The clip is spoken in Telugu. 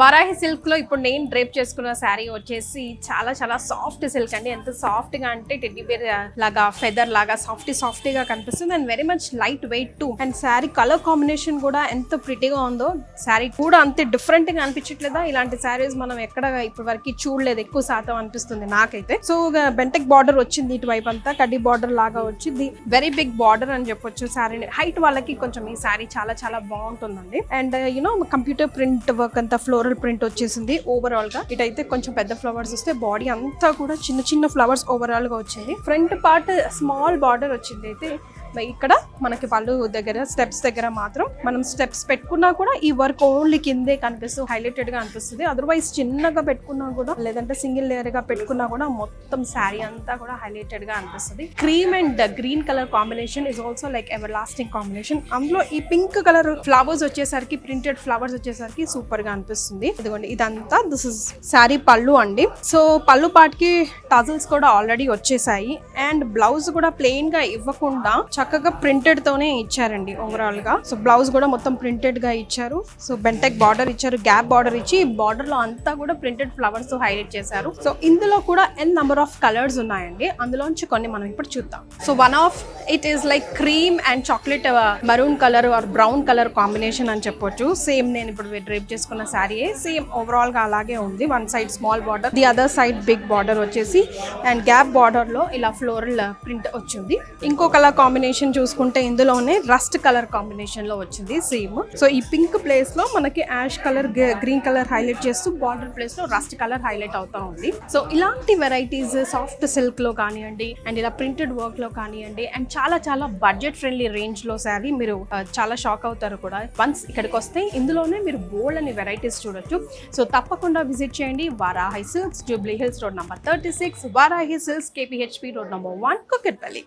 వరాహి సిల్క్లో ఇప్పుడు నేను డ్రేప్ చేసుకున్న శారీ వచ్చేసి చాలా చాలా సాఫ్ట్ సిల్క్ అండి. ఎంత సాఫ్ట్గా అంటే టెడ్డీ బేర్ లాగా ఫెదర్ లాగా సాఫ్ట్ సాఫ్ట్గా కనిపిస్తుంది and very much light weight too and sari colour combination కూడా ఎంత ప్రిటీగా ఉందో శారీ కూడా అంతే డిఫరెంట్గా అనిపించట్లేదా? ఇలాంటి శారీస్ మనం ఎక్కడ ఇప్పటి వరకు చూడలేదు ఎక్కువ శాతం అనిపిస్తుంది నాకైతే. సో బెంటెక్ బార్డర్ వచ్చింది ఇటువైపు అంతా కడ్డీ బార్డర్ లాగా వచ్చింది. వెరీ బిగ్ బార్డర్ అని చెప్పొచ్చు శారీ హైట్ వాళ్ళకి కొంచెం ఈ శారీ చాలా చాలా బాగుంటుందండి. And you know computer print work అంతా ఫ్లోరల్ ప్రింట్ వచ్చేసింది. ఓవరాల్గా ఇటైతే కొంచెం పెద్ద ఫ్లవర్స్ వస్తే బాడీ అంతా కూడా చిన్న చిన్న ఫ్లవర్స్ ఓవరాల్గా వచ్చింది ఫ్రంట్ పార్ట్ స్మాల్ బార్డర్ వచ్చింది. అయితే ఇక్కడ మనకి పళ్ళు దగ్గర స్టెప్స్ దగ్గర మాత్రం మనం స్టెప్స్ పెట్టుకున్నా కూడా ఈ వర్క్ ఓన్లీ కిందే కనిపిస్తూ హైలైటెడ్గా అనిపిస్తుంది. అదర్వైజ్ చిన్నగా పెట్టుకున్నా కూడా లేదంటే సింగిల్ లేయర్గా పెట్టుకున్నా కూడా మొత్తం శారీ అంతా కూడా హైలైటెడ్గా అనిపిస్తుంది. Cream and green colour combination is also like ever lasting combination అందులో ఈ పింక్ కలర్ ఫ్లవర్స్ వచ్చేసరికి ప్రింటెడ్ ఫ్లవర్స్ వచ్చేసరికి సూపర్గా అనిపిస్తుంది. ఇదిగోండి ఇదంతా దిస్ ఇస్ శారీ పళ్ళు అండి. సో పళ్ళు పాటికి టజల్స్ కూడా ఆల్రెడీ వచ్చేసాయి. అండ్ బ్లౌజ్ కూడా ప్లెయిన్గా ఇవ్వకుండా చక్కగా ప్రింటెడ్ తోనే ఇచ్చారండి ఓవరాల్గా సో బ్లౌజ్ కూడా మొత్తం ప్రింటెడ్గా ఇచ్చారు. సో బెంటెక్ బార్డర్ ఇచ్చారు గ్యాప్ బార్డర్ ఇచ్చి బార్డర్లో అంతా కూడా ప్రింటెడ్ ఫ్లవర్స్తో హైలైట్ చేశారు. సో ఇందులో కూడా ఎన్ నంబర్ ఆఫ్ కలర్స్ ఉన్నాయండి. అందులోంచి కొన్ని మనం ఇప్పుడు చూద్దాం. So one of it is like cream and chocolate maroon colour or brown colour combination అని చెప్పొచ్చు. సేమ్ నేను ఇప్పుడు డ్రేప్ చేసుకున్న శారీ సేమ్ ఓవరాల్గా అలాగే ఉంది. One side small border the other side big border వచ్చేసి అండ్ గ్యాప్ బార్డర్లో ఇలా ఫ్లోరల్ ప్రింట్ uh, వచ్చింది. ఇంకో కలర్ కాంబినేషన్ చూసుకుంటే ఇందులోనే రస్ట్ కలర్ కాంబినేషన్లో వచ్చింది సేమ్ సో ఈ పింక్ ప్లేస్లో మనకి ash colour green colour highlight చేస్తూ బార్డర్ ప్లేస్లో రస్ట్ కలర్ హైలైట్ అవుతా ఉంది. సో ఇలాంటి వెరైటీస్ సాఫ్ట్ సిల్క్లో కానివ్వండి అండ్ ఇలా ప్రింటెడ్ వర్క్లో కానివ్వండి అండ్ చాలా చాలా బడ్జెట్ ఫ్రెండ్లీ రేంజ్లో శారీ మీరు uh, చాలా షాక్ అవుతారు కూడా. వన్స్ ఇక్కడికి వస్తే ఇందులోనే మీరు బోల్డ్ అని వెరైటీస్ చూడొచ్చు. సో తప్పకుండా విజిట్ చేయండి. Varahi Silks Jubilee Hills road number thirty six Varahi Silks KPHB road number one Kukatpally